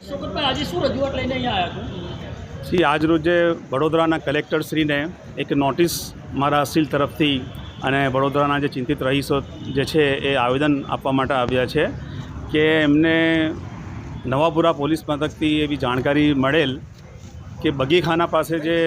શોકતભાઈ આજે શું શ્રી આજરોજે વડોદરાના કલેક્ટરશ્રીને એક નોટિસ મારા અસીલ તરફથી અને વડોદરાના જે ચિંતિત રહીશો જે છે એ આવેદન આપવા માટે આવ્યા છે કે એમને નવાપુરા પોલીસ મથકથી એવી જાણકારી મળેલ કે બગીખાના પાસે જે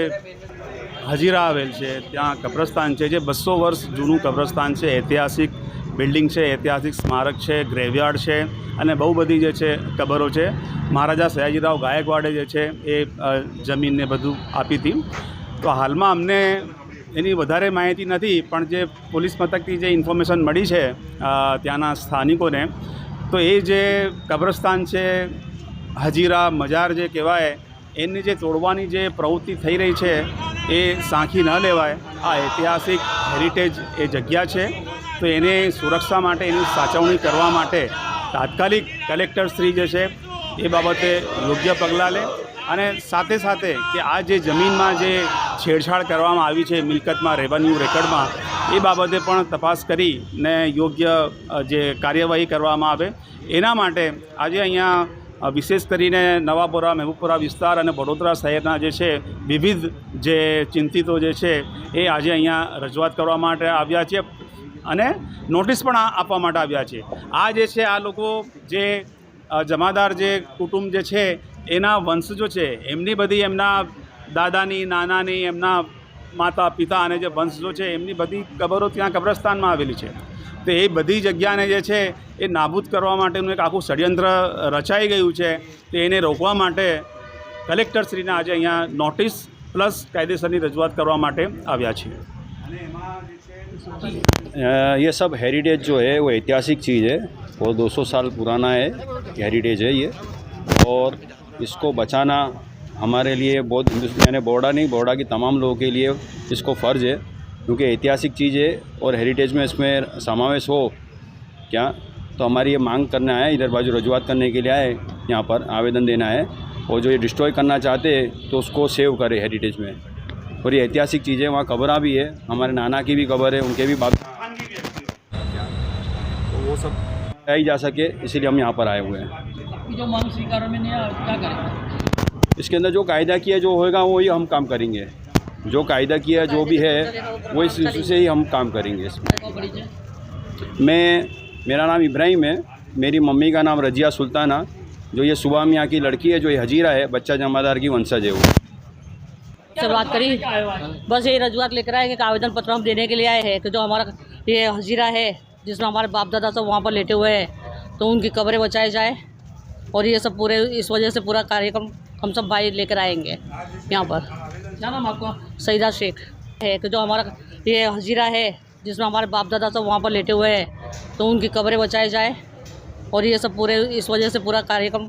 હજીરા આવેલ છે, ત્યાં કબ્રસ્તાન છે, જે બસો વર્ષ જૂનું કબ્રસ્તાન છે, ઐતિહાસિક બિલ્ડિંગ છે, ઐતિહાસિક સ્મારક છે, ગ્રેવયાર્ડ છે અને બહુ બધી જે છે કબરો છે. મહારાજા સયાજીરાવ ગાયકવાડે જે છે એ જમીનને બધું આપી હતી. તો હાલમાં અમને એની વધારે માહિતી નથી, પણ જે પોલીસ મથકથી જે ઇન્ફોર્મેશન મળી છે ત્યાંના સ્થાનિકોને, તો એ જે કબ્રસ્તાન છે, હજીરા, મજાર જે કહેવાય, એની જે તોડવાની જે પ્રવૃત્તિ થઈ રહી છે, એ સાંખી ન લેવાય. આ ઐતિહાસિક હેરિટેજ એ જગ્યા છે. તો એને સુરક્ષા માટે એની સાચવણી કરવા માટે તાત્કાલિક કલેક્ટર શ્રી જે છે એ બાબતે યોગ્ય પગલાં લે અને સાથે સાથે કે આ જે જમીનમાં જે છેડછાડ કરવામાં આવી છે મિલકતમાં રેવન્યુ રેકર્ડમાં, એ બાબતે પણ તપાસ કરીને યોગ્ય જે કાર્યવાહી કરવામાં આવે. એના માટે આજે અહીંયા વિશેષ કરીને નવાપુરા મહેબૂબપુરા વિસ્તાર અને વડોદરા શહેરના જે છે, વિવિધ જે ચિંતિતો જે છે, એ આજે અહીંયા રજૂઆત કરવા માટે આવ્યા છે અને નોટિસ પણ આપવા માટે આવ્યા છે. આ જે છે, આ લોકો જે જમાદાર જે કુટુંબ જે છે એના વંશજો છે એમની બધી એમના દાદાની નાનાની એમના માતા પિતા અને જે વંશજો છે એમની બધી કબરો ત્યાં કબ્રસ્તાનમાં આવેલી છે તો એ બધી જગ્યાને જે છે એ નાબૂદ કરવા માટેનું એક આખું ષડયંત્ર રચાઈ ગયું છે તો એને રોકવા માટે કલેક્ટરશ્રીને આજે અહીંયા નોટિસ પ્લસ કાયદેસરની રજૂઆત કરવા માટે આવ્યા છીએ अ, ये सब हेरिटेज जो है वो ऐतिहासिक चीज़ है वो 200 साल पुराना है हेरिटेज है ये। और इसको बचाना हमारे लिए बहुत हिंदुस्तान यानी बोर्डा नहीं बोर्डा की तमाम लोगों के लिए इसको फ़र्ज़ है, क्योंकि ऐतिहासिक चीज़ है और हेरिटेज में इसमें समावेश हो, क्या? तो हमारी ये मांग करने आए, इधर बाजू रजूआत करने के लिए आए, यहाँ पर आवेदन देना है। और जो ये डिस्ट्रॉय करना चाहते हैं तो उसको सेव करे हेरिटेज में। और ये ऐतिहासिक चीज़ें वहाँ कबरा भी है, हमारे नाना की भी कब्र है, उनके भी बाप तो वो सब आई जा सके इसीलिए हम यहाँ पर आए हुए हैं। जो मांग स्वीकार में नहीं क्या करेंगे इसके अंदर जो कायदा किया जो होएगा वही हम काम करेंगे। जो कायदा किया जो भी है वो इस इसी से ही हम काम करेंगे इसमें। मैं मेरा नाम इब्राहिम है। मेरी मम्मी का नाम रजिया सुल्ताना जो ये सुबह मियाँ की लड़की है जो ये हजीरा है बच्चा जमादार की वंशज है वो। शुरुआत करी। बस यही रजुआत लेकर आए कि आवेदन पत्र हम देने के लिए आए हैं कि जो हमारा ये हजीरा है जिसमें हमारे बाप दादा सब वहाँ पर लेटे हुए हैं तो उनकी कब्रें बचाए जाए और ये सब पूरे इस वजह से पूरा कार्यक्रम हम सब भाई लेकर आएँगे यहाँ पर। क्या नाम आपका? सईदा शेख। है कि जो हमारा ये हजीरा है जिसमें हमारे बाप दादा सब वहाँ पर लेटे हुए हैं तो उनकी कब्रें बचाए जाए और ये सब पूरे इस वजह से पूरा कार्यक्रम